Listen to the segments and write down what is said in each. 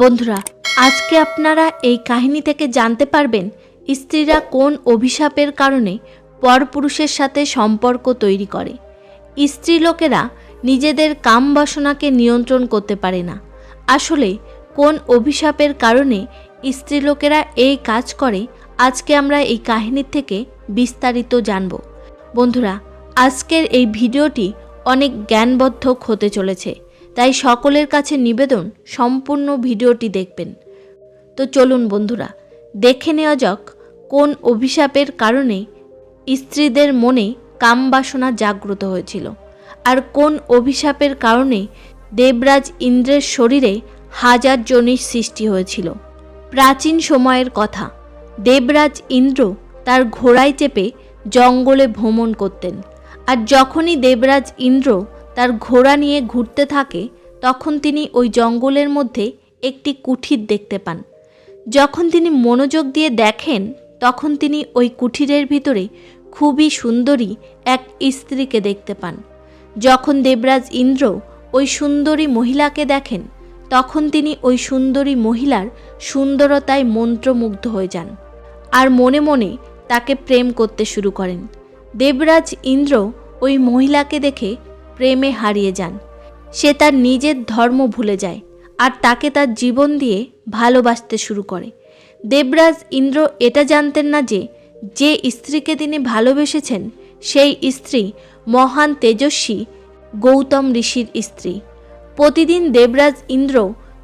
বন্ধুরা, আজকে আপনারা এই কাহিনী থেকে জানতে পারবেন স্ত্রীরা কোন অভিশাপের কারণে পরপুরুষের সাথে সম্পর্ক তৈরি করে। স্ত্রী লোকেরা নিজেদের কাম বাসনাকে নিয়ন্ত্রণ করতে পারে না। আসলে কোন অভিশাপের কারণে স্ত্রী লোকেরা এই কাজ করে, আজকে আমরা এই কাহিনীর থেকে বিস্তারিত জানব। বন্ধুরা, আজকের এই ভিডিওটি অনেক জ্ঞানবদ্ধক হতে চলেছে। তাই সকলের কাছে নিবেদন, সম্পূর্ণ ভিডিওটি দেখবেন। তো চলুন বন্ধুরা, দেখে নেওয়া যাক কোন অভিশাপের কারণে স্ত্রীদের মনে কামবাসনা জাগ্রত হয়েছিল আর কোন অভিশাপের কারণে দেবরাজ ইন্দ্রের শরীরে হাজার জনির সৃষ্টি হয়েছিল। প্রাচীন সময়ের কথা, দেবরাজ ইন্দ্র তার ঘোড়ায় চেপে জঙ্গলে ভ্রমণ করতেন আর যখনই দেবরাজ ইন্দ্র তার ঘোড়া নিয়ে ঘুরতে থাকে, তখন তিনি ওই জঙ্গলের মধ্যে একটি কুঠির দেখতে পান। যখন তিনি মনোযোগ দিয়ে দেখেন, তখন তিনি ওই কুঠিরের ভিতরে খুবই সুন্দরী এক স্ত্রীকে দেখতে পান। যখন দেবরাজ ইন্দ্র ওই সুন্দরী মহিলাকে দেখেন, তখন তিনি ওই সুন্দরী মহিলার সুন্দরতায় মন্ত্রমুগ্ধ হয়ে যান আর মনে মনে তাকে প্রেম করতে শুরু করেন। দেবরাজ ইন্দ্র ওই মহিলাকে দেখে প্রেমে হারিয়ে যান। সে তার নিজের ধর্ম ভুলে যায় আর তাকে তার জীবন দিয়ে ভালোবাসতে শুরু করে। দেবরাজ ইন্দ্র এটা জানতেন না যে যে স্ত্রীকে তিনি ভালোবেসেছেন, সেই স্ত্রী মহান তেজস্বী গৌতম ঋষির স্ত্রী। প্রতিদিন দেবরাজ ইন্দ্র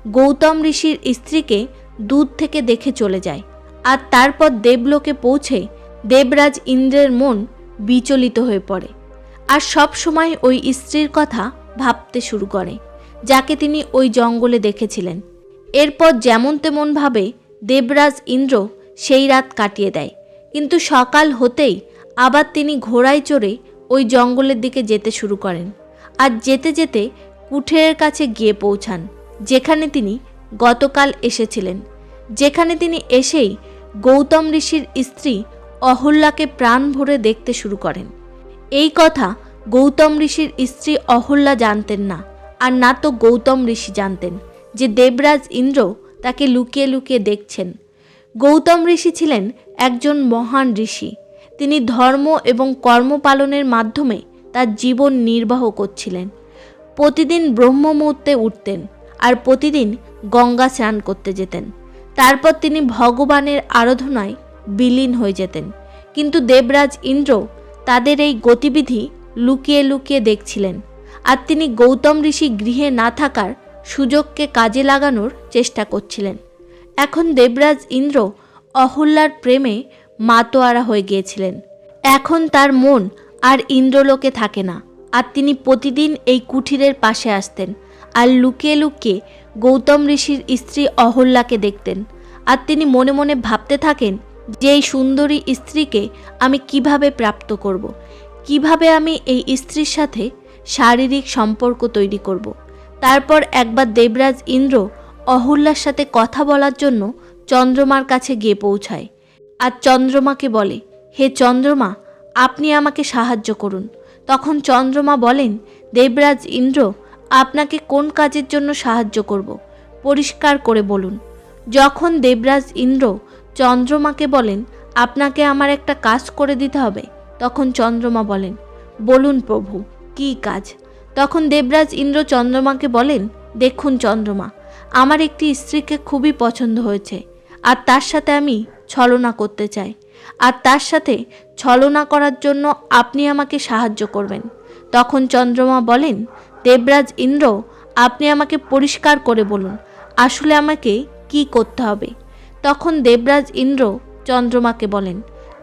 গৌতম ঋষির স্ত্রীকে দূর থেকে দেখে চলে যায় আর তারপর দেবলোকে পৌঁছে দেবরাজ ইন্দ্রের মন বিচলিত হয়ে পড়ে। আর সব সময় ওই স্ত্রীর কথা ভাবতে শুরু করে, যাকে তিনি ওই জঙ্গলে দেখেছিলেন। এরপর যেমন তেমন ভাবে দেবরাজ ইন্দ্র সেই রাত কাটিয়ে দেয়। কিন্তু সকাল হতেই আবার তিনি ঘোড়ায় চড়ে ওই জঙ্গলের দিকে যেতে শুরু করেন আর যেতে যেতে কুঠের কাছে গিয়ে পৌঁছান, যেখানে তিনি গতকাল এসেছিলেন। যেখানে তিনি এসেই গৌতম ঋষির স্ত্রী অহল্যাকে প্রাণ ভরে দেখতে শুরু করেন। এই কথা গৌতম ঋষির স্ত্রী অহল্যা জানতেন না, আর না তো গৌতম ঋষি জানতেন, যে দেবরাজ ইন্দ্র তাকে লুকিয়ে লুকিয়ে দেখছেন। গৌতম ঋষি ছিলেন একজন মহান ঋষি। তিনি ধর্ম এবং কর্ম পালনের মাধ্যমে তার জীবন নির্বাহ করছিলেন। প্রতিদিন ব্রহ্ম মুহূর্তে উঠতেন আর প্রতিদিন গঙ্গা স্নান করতে যেতেন। তারপর তিনি ভগবানের আরাধনায় বিলীন হয়ে যেতেন। কিন্তু দেবরাজ ইন্দ্র তাদের এই গতিবিধি লুকিয়ে লুকিয়ে দেখছিলেন, আর তিনি গৌতম ঋষি গৃহে না থাকার সুযোগকে কাজে লাগানোর চেষ্টা করছিলেন। এখন দেবরাজ ইন্দ্র অহল্যার প্রেমে মাতোয়ারা হয়ে গিয়েছিলেন। এখন তার মন আর ইন্দ্রলোকে থাকে না, আর তিনি প্রতিদিন এই কুঠিরের পাশে আসতেন, আর লুকিয়ে লুকিয়ে গৌতম ঋষির স্ত্রী অহল্যাকে দেখতেন, আর তিনি মনে মনে ভাবতে থাকেন যে এই সুন্দরী স্ত্রীকে আমি কীভাবে প্রাপ্ত করব। কীভাবে আমি এই স্ত্রীর সাথে শারীরিক সম্পর্ক তৈরি করব। তারপর একবার দেবরাজ ইন্দ্র অহল্যার সাথে কথা বলার জন্য চন্দ্রমার কাছে গিয়ে পৌঁছায় আর চন্দ্রমাকে বলে, হে চন্দ্রমা, আপনি আমাকে সাহায্য করুন তখন চন্দ্রমা বলেন, দেবরাজ ইন্দ্র, আপনাকে কোন কাজের জন্য সাহায্য করব, পরিষ্কার করে বলুন যখন দেবরাজ ইন্দ্র চন্দ্রমাকে বলেন, আপনাকে আমার একটা কাজ করে দিতে হবে। তখন চন্দ্রমা বলেন, বলুন প্রভু, কী কাজ? তখন দেবরাজ ইন্দ্র চন্দ্রমাকে বলেন, দেখুন চন্দ্রমা, আমার একটি স্ত্রীকে খুবই পছন্দ হয়েছে, আর তার সাথে আমি ছলনা করতে চাই। আর তার সাথে ছলনা করার জন্য আপনি আমাকে সাহায্য করবেন। তখন চন্দ্রমা বলেন, দেবরাজ ইন্দ্র, আপনি আমাকে পরিষ্কার করে বলুন, আসলে আমাকে কি করতে হবে? তখন দেবরাজ ইন্দ্র চন্দ্রমাকে বলেন,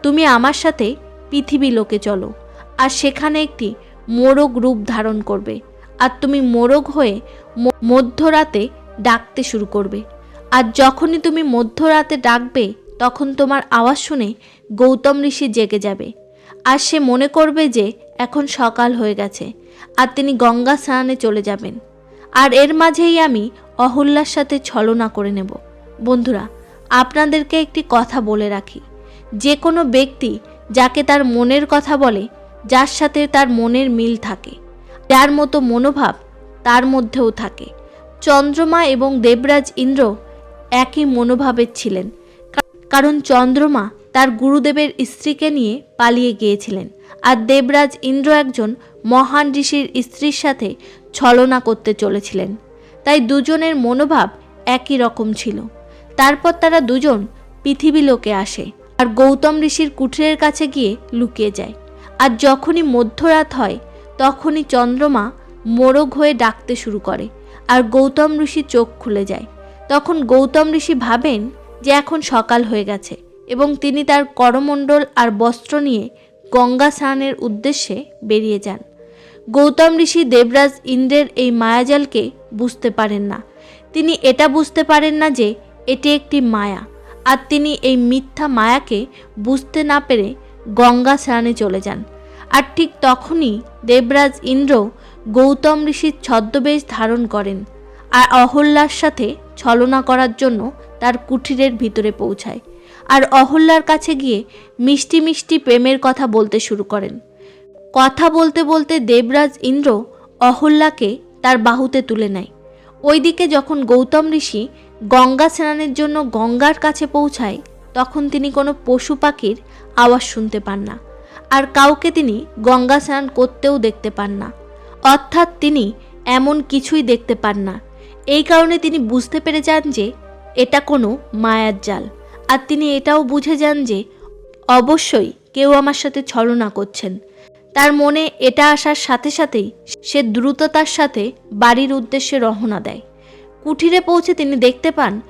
তুমি আমার সাথে পৃথিবী লোকে চলো, আর সেখানে একটি মোরগ রূপ ধারণ করবে, আর তুমি মোরগ হয়ে মধ্যরাতে ডাকতে শুরু করবে। আর যখনই তুমি মধ্যরাতে ডাকবে, তখন তোমার আওয়াজ শুনে গৌতম ঋষি জেগে যাবে। আর সে মনে করবে যে, এখন সকাল হয়ে গেছে, আর তিনি গঙ্গা স্নানে চলে যাবেন। আর এর মাঝেই আমি অহল্যার সাথে ছলনা করে নেব। বন্ধুরা আপনাদেরকে একটি কথা বলে রাখি। যে কোনো ব্যক্তি যাকে তার মনের কথা বলে, যার সাথে তার মনের মিল থাকে, যার মতো মনোভাব তার মধ্যেও থাকে। চন্দ্রমা এবং দেবরাজ ইন্দ্র একই মনোভাবের ছিলেন, কারণ চন্দ্রমা তার গুরুদেবের স্ত্রীকে নিয়ে পালিয়ে গিয়েছিলেন আর দেবরাজ ইন্দ্র একজন মহান ঋষির স্ত্রীর সাথে ছলনা করতে চলেছিলেন। তাই দুজনের মনোভাব একই রকম ছিল। তারপর তারা দুজন পৃথিবী লোকে আসে আর গৌতম ঋষির কুঠিরের কাছে গিয়ে লুকিয়ে যায়। আর যখনই মধ্যরাত হয়, তখনই চন্দ্রমা মোরগ হয়ে ডাকতে শুরু করে আর গৌতম ঋষি চোখ খুলে যায়। তখন গৌতম ঋষি ভাবেন যে এখন সকাল হয়ে গেছে এবং তিনি তার করমণ্ডল আর বস্ত্র নিয়ে গঙ্গা স্নানের উদ্দেশ্যে বেরিয়ে যান। গৌতম ঋষি দেবরাজ ইন্দ্রের এই মায়াজালকে বুঝতে পারেন না। তিনি এটা বুঝতে পারেন না যে এটি একটি মায়া, আর তিনি এই মিথ্যা মায়াকে বুঝতে না পেরে গঙ্গা স্নানে চলে যান। আর ঠিক তখনই দেবরাজ ইন্দ্র গৌতম ঋষির ছদ্মবেশ ধারণ করেন আর অহল্যার সাথে ছলনা করার জন্য তার কুঠিরের ভিতরে পৌঁছায়। আর অহল্যার কাছে গিয়ে মিষ্টি মিষ্টি প্রেমের কথা বলতে শুরু করেন। কথা বলতে বলতে দেবরাজ ইন্দ্র অহল্যাকে তার বাহুতে তুলে নেয়। ওইদিকে যখন গৌতম ঋষি গঙ্গা স্নানের জন্য গঙ্গার কাছে পৌঁছায়, তখন তিনি কোনো পশু পাখির আওয়াজ শুনতে পান না, আর কাউকে তিনি গঙ্গা স্নান করতেও দেখতে পান না। অর্থাৎ তিনি এমন কিছুই দেখতে পান না। এই কারণে তিনি বুঝতে পেরে যান যে এটা কোনো মায়ার জাল, আর তিনি এটাও বুঝে যান যে অবশ্যই কেউ আমার সাথে ছলনা করছেন। তার মনে এটা আসার সাথে সাথেই সে দ্রুততার সাথে বাড়ির উদ্দেশ্যে রওনা দেয়। কুঠিরে পৌঁছে তিনি দেখতে পান,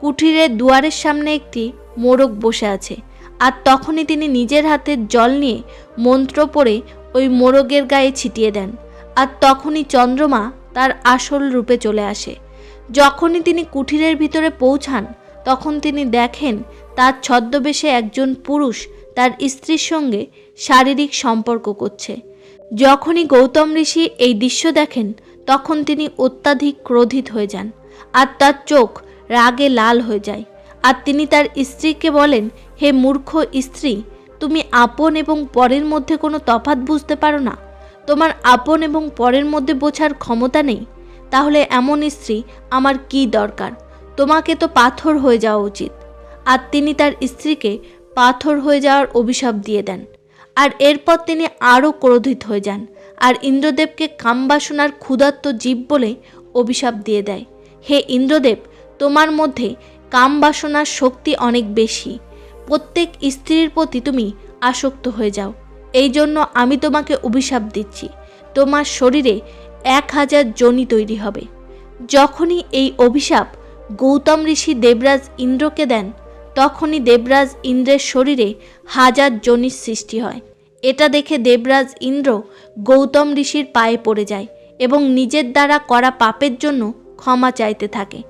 কুঠিরের দুয়ারের সামনে একটি মোরগ বসে আছে। আর তখনই তিনি নিজের হাতে জল নিয়ে মন্ত্র পড়ে ওই মোরগের গায়ে ছিটিয়ে দেন। আর তখনই চন্দ্রমা তার আসল রূপে চলে আসে। যখনই তিনি কুঠিরের ভিতরে পৌঁছান, তখন তিনি দেখেন তার ছদ্মবেশে একজন পুরুষ তার স্ত্রীর সঙ্গে শারীরিক সম্পর্ক করছে। যখনই গৌতম ঋষি এই দৃশ্য দেখেন, তখন তিনি অত্যাধিক ক্রোধিত হয়ে যান। আর তার চোখ রাগে লাল হয়ে যায়। আর তিনি তার স্ত্রীকে বলেন, হে মূর্খ স্ত্রী, তুমি আপন এবং পরের মধ্যে কোনো তফাৎ বুঝতে পারো না। তোমার আপন এবং পরের মধ্যে বোঝার ক্ষমতা নেই। তাহলে এমন স্ত্রী আমার কি দরকার? তোমাকে তো পাথর হয়ে যাওয়া উচিত। আর তিনি তার স্ত্রীকে পাথর হয়ে যাওয়ার অভিশাপ দিয়ে দেন। আর এরপর তিনি আরও ক্রোধিত হয়ে যান। আর ইন্দ্রদেবকে কামবাসনার ক্ষুধার্ত জীব বলে অভিশাপ দিয়ে দেয়। হে ইন্দ্রদেব, তোমার মধ্যে কামবাসনার শক্তি অনেক বেশি। প্রত্যেক স্ত্রীর প্রতি তুমি আসক্ত হয়ে যাও। এই জন্য আমি তোমাকে অভিশাপ দিচ্ছি। তোমার শরীরে এক হাজার জনি তৈরি হবে। যখনই এই অভিশাপ গৌতম ঋষি দেবরাজ ইন্দ্রকে দেন, তখনই দেবরাজ ইন্দ্রের শরীরে হাজার জনির সৃষ্টি হয়। এটা দেখে দেবরাজ ইন্দ্র গৌতম ঋষির পায়ে পড়ে যায় এবং নিজের দ্বারা করা পাপের জন্য ক্ষমা চাইতে থাকে।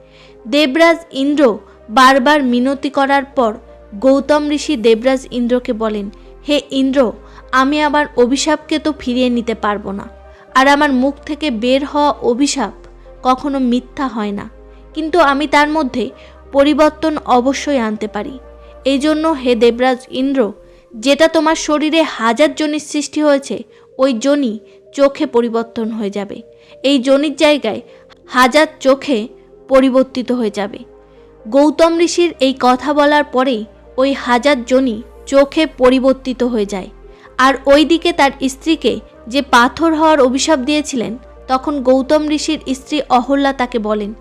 দেবরাজ ইন্দ্র বারবার মিনতি করার পর গৌতম ঋষি দেবরাজ ইন্দ্রকে বলেন, হে ইন্দ্র, আমি আমার অভিশাপকে তো ফিরিয়ে নিতে পারব না। আর আমার মুখ থেকে বের হওয়া অভিশাপ কখনো মিথ্যা হয় না। কিন্তু আমি তার মধ্যে পরিবর্তন অবশ্যই আনতে পারি। এই জন্য হে দেবরাজ ইন্দ্র, যেটা তোমার শরীরে হাজার জনির সৃষ্টি হয়েছে, ওই জনি চোখে পরিবর্তন হয়ে যাবে। এই জনির জায়গায় হাজার চোখে পরিবর্তিত হয়ে যাবে। গৌতম ঋষির এই কথা বলার পরেই ওই হাজার জনি চোখে পরিবর্তিত হয়ে যায়। আর ওইদিকে তার স্ত্রীকে যে পাথর হওয়ার অভিশাপ দিয়েছিলেন, তখন গৌতম ঋষির স্ত্রী অহল্যা তাকে বলেন,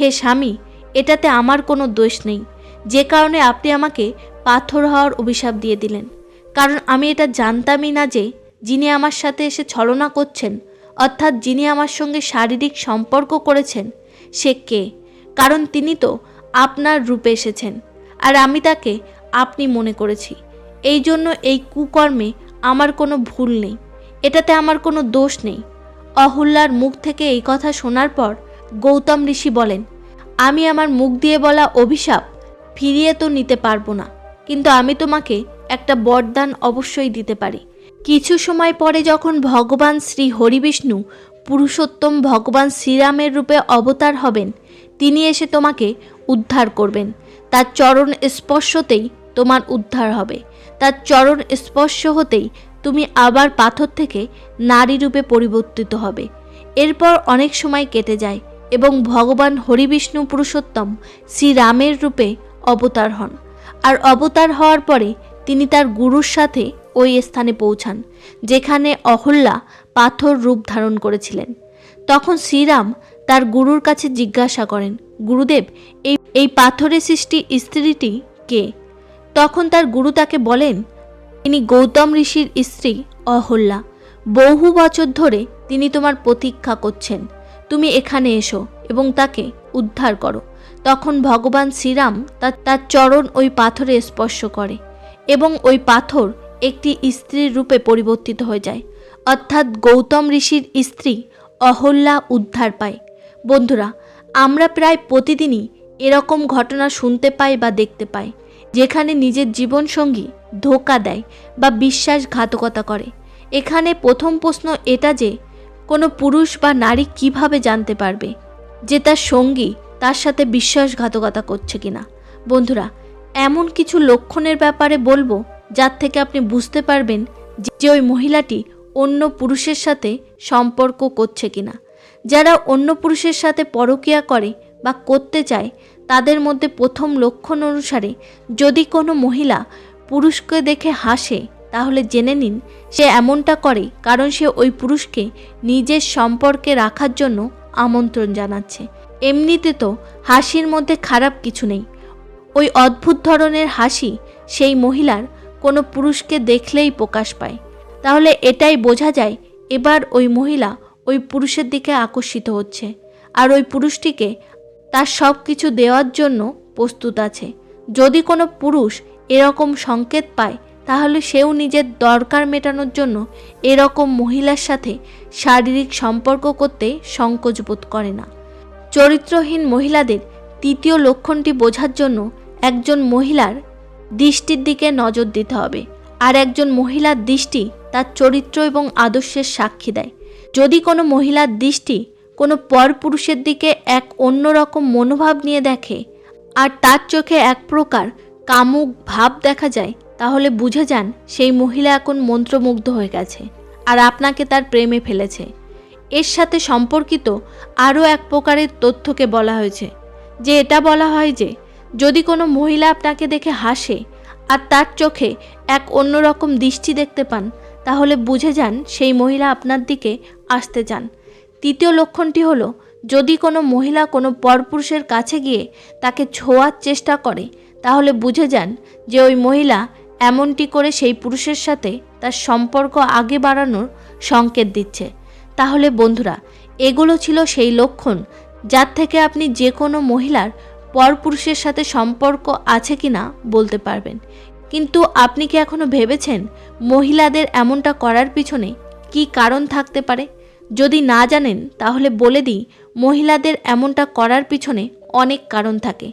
হে স্বামী, এটাতে আমার কোনো দোষ নেই। যে কারণে আপনি আমাকে পাথর হওয়ার অভিশাপ দিয়ে দিলেন। কারণ আমি এটা জানতামই না যে, যিনি আমার সাথে এসে ছলনা করছেন অর্থাৎ যিনি আমার সঙ্গে শারীরিক সম্পর্ক করেছেন, সে কে? কারণ তিনি তো আপনার রূপে এসেছেন, আর আমি তাকে আপনি মনে করেছি। এই জন্য এই কুকর্মে আমার কোনো ভুল নেই, এটাতে আমার কোনো দোষ নেই। অহল্যার মুখ থেকে এই কথা শোনার পর গৌতম ঋষি বলেন, আমি আমার মুখ দিয়ে বলা অভিশাপ ফিরিয়ে তো নিতে পারব না, কিন্তু আমি তোমাকে একটা বরদান অবশ্যই দিতে পারি। কিছু সময় পরে যখন ভগবান শ্রী হরিবিষ্ণু পুরুষোত্তম ভগবান শ্রীরামের রূপে অবতার হবেন, তিনি এসে তোমাকে উদ্ধার করবেন। তার চরণ স্পর্শতেই তোমার উদ্ধার হবে। তার চরণ স্পর্শ হতেই তুমি আবার পাথর থেকে নারী রূপে পরিবর্তিত হবে। এরপর অনেক সময় কেটে যায় এবং ভগবান হরিবিষ্ণু পুরুষোত্তম শ্রীরামের রূপে অবতার হন। আর অবতার হওয়ার পরে তিনি তার গুরুর সাথে ওই স্থানে পৌঁছান, যেখানে অহল্যা পাথর রূপ ধারণ করেছিলেন। তখন শ্রীরাম তার গুরুর কাছে জিজ্ঞাসা করেন, গুরুদেব, এই এই পাথরের সৃষ্টি স্ত্রীটি কে? তখন তার গুরু তাকে বলেন, তিনি গৌতম ঋষির স্ত্রী অহল্যা। বহু বছর ধরে তিনি তোমার প্রতীক্ষা করছেন। তুমি এখানে এসো এবং তাকে উদ্ধার করো। তখন ভগবান শ্রীরাম তার তার চরণ ওই পাথরে স্পর্শ করে এবং ওই পাথর একটি স্ত্রীর রূপে পরিবর্তিত হয়ে যায়। অর্থাৎ গৌতম ঋষির স্ত্রী অহল্যা উদ্ধার পায়। বন্ধুরা, আমরা প্রায় প্রতিদিনই এরকম ঘটনা শুনতে পাই বা দেখতে পাই, যেখানে নিজের জীবনসঙ্গী ধোকা দেয় বা বিশ্বাসঘাতকতা করে। এখানে প্রথম প্রশ্ন এটা যে, কোনো পুরুষ বা নারী কীভাবে জানতে পারবে যে তার সঙ্গী তার সাথে বিশ্বাসঘাতকতা করছে কিনা? বন্ধুরা, এমন কিছু লক্ষণের ব্যাপারে বলব যার থেকে আপনি বুঝতে পারবেন যে ওই মহিলাটি অন্য পুরুষের সাথে সম্পর্ক করছে কিনা। যারা অন্য পুরুষের সাথে পরকিয়া করে বা করতে চায়, তাদের মধ্যে প্রথম লক্ষণ অনুসারে যদি কোনো মহিলা পুরুষকে দেখে হাসে, তাহলে জেনে নিন সে এমনটা করে কারণ সে ওই পুরুষকে নিজের সম্পর্কে রাখার জন্য আমন্ত্রণ জানাচ্ছে। এমনিতে তো হাসির মধ্যে খারাপ কিছু নেই। ওই অদ্ভুত ধরনের হাসি সেই মহিলার কোনো পুরুষকে দেখলেই প্রকাশ পায়। তাহলে এটাই বোঝা যায়, এবার ওই মহিলা ওই পুরুষের দিকে আকর্ষিত হচ্ছে। আর ওই পুরুষটিকে তার সব কিছু দেওয়ার জন্য প্রস্তুত আছে। যদি কোনো পুরুষ এরকম সংকেত পায়, তাহলে সেও নিজের দরকার মেটানোর জন্য এরকম মহিলার সাথে শারীরিক সম্পর্ক করতে সংকোচ বোধ করে না। চরিত্রহীন মহিলাদের তৃতীয় লক্ষণটি বোঝার জন্য একজন মহিলার দৃষ্টির দিকে নজর দিতে হবে। আর একজন মহিলার দৃষ্টি তার চরিত্র এবং আদর্শের সাক্ষী দেয়। যদি কোনো মহিলার দৃষ্টি কোনো পরপুরুষের দিকে এক অন্যরকম মনোভাব নিয়ে দেখে, আর তার চোখে এক প্রকার কামুক ভাব দেখা যায়, তাহলে বুঝে যান সেই মহিলা এখন মন্ত্রমুগ্ধ হয়ে গেছে আর আপনাকে তার প্রেমে ফেলেছে। এর সাথে সম্পর্কিত আরও এক প্রকারের তথ্যকে বলা হয়েছে, যে এটা বলা হয় যে যদি কোনো মহিলা আপনাকে দেখে হাসে আর তার চোখে এক অন্যরকম দৃষ্টি দেখতে পান, তাহলে বুঝে যান সেই মহিলা আপনার দিকে আসতে চান। তৃতীয় লক্ষণটি হলো, যদি কোনো মহিলা কোনো পরপুরুষের কাছে গিয়ে তাকে ছোঁয়ার চেষ্টা করে, তাহলে বুঝে যান যে ওই মহিলা এমনটি করে সেই পুরুষের সাথে তার সম্পর্ক আগে বাড়ানোর সংকেত দিচ্ছে। তাহলে বন্ধুরা, এগুলো ছিল সেই লক্ষণ যার থেকে আপনি যে কোনো মহিলার পরপুরুষের সাথে সম্পর্ক আছে কি না বলতে পারবেন। কিন্তু আপনি কি এখনও ভেবেছেন মহিলাদের এমনটা করার পিছনে কি কারণ থাকতে পারে? যদি না জানেন, তাহলে বলে দিই, মহিলাদের এমনটা করার পিছনে অনেক কারণ থাকে,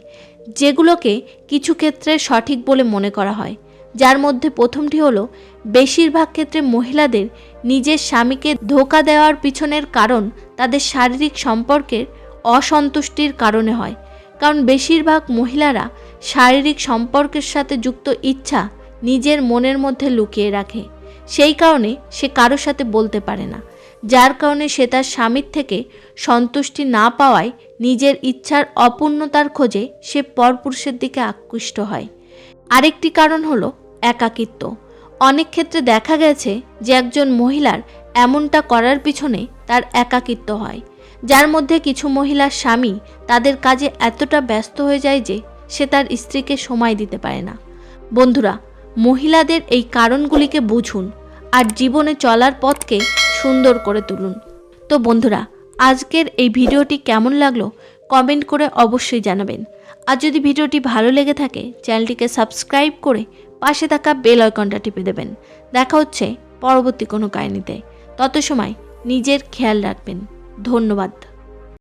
যেগুলোকে কিছু ক্ষেত্রে সঠিক বলে মনে করা হয়। যার মধ্যে প্রথমটি হলো, বেশিরভাগ ক্ষেত্রে মহিলাদের নিজের স্বামীকে ধোকা দেওয়ার পিছনের কারণ তাদের শারীরিক সম্পর্কের অসন্তুষ্টির কারণে হয়। কারণ বেশিরভাগ মহিলারা শারীরিক সম্পর্কের সাথে যুক্ত ইচ্ছা নিজের মনের মধ্যে লুকিয়ে রাখে। সেই কারণে সে কারোর সাথে বলতে পারে না। যার কারণে সে তার স্বামীর থেকে সন্তুষ্টি না পাওয়ায় নিজের ইচ্ছার অপূর্ণতার খোঁজে সে পরপুরুষের দিকে আকৃষ্ট হয়। আরেকটি কারণ হলো একাকিত্ব। অনেক ক্ষেত্রে দেখা গেছে যে একজন মহিলার এমনটা করার পিছনে তার একাকিত্ব হয়। যার মধ্যে কিছু মহিলার স্বামী তাদের কাজে এতটা ব্যস্ত হয়ে যায় যে সে তার স্ত্রীকে সময় দিতে পারে না। বন্ধুরা, মহিলাদের এই কারণগুলিকে বুঝুন আর জীবনে চলার পথকে সুন্দর করে তুলুন। তো বন্ধুরা, আজকের এই ভিডিওটি কেমন লাগল কমেন্ট করে অবশ্যই জানাবেন। আর যদি ভিডিওটি ভালো লেগে থাকে, চ্যানেলটিকে সাবস্ক্রাইব করে পাশে থাকা বেল আইকনটা টিপে দেবেন। দেখা হচ্ছে পরবর্তী কোনো কাহিনীতে। তত সময় নিজের খেয়াল রাখবেন। ধন্যবাদ।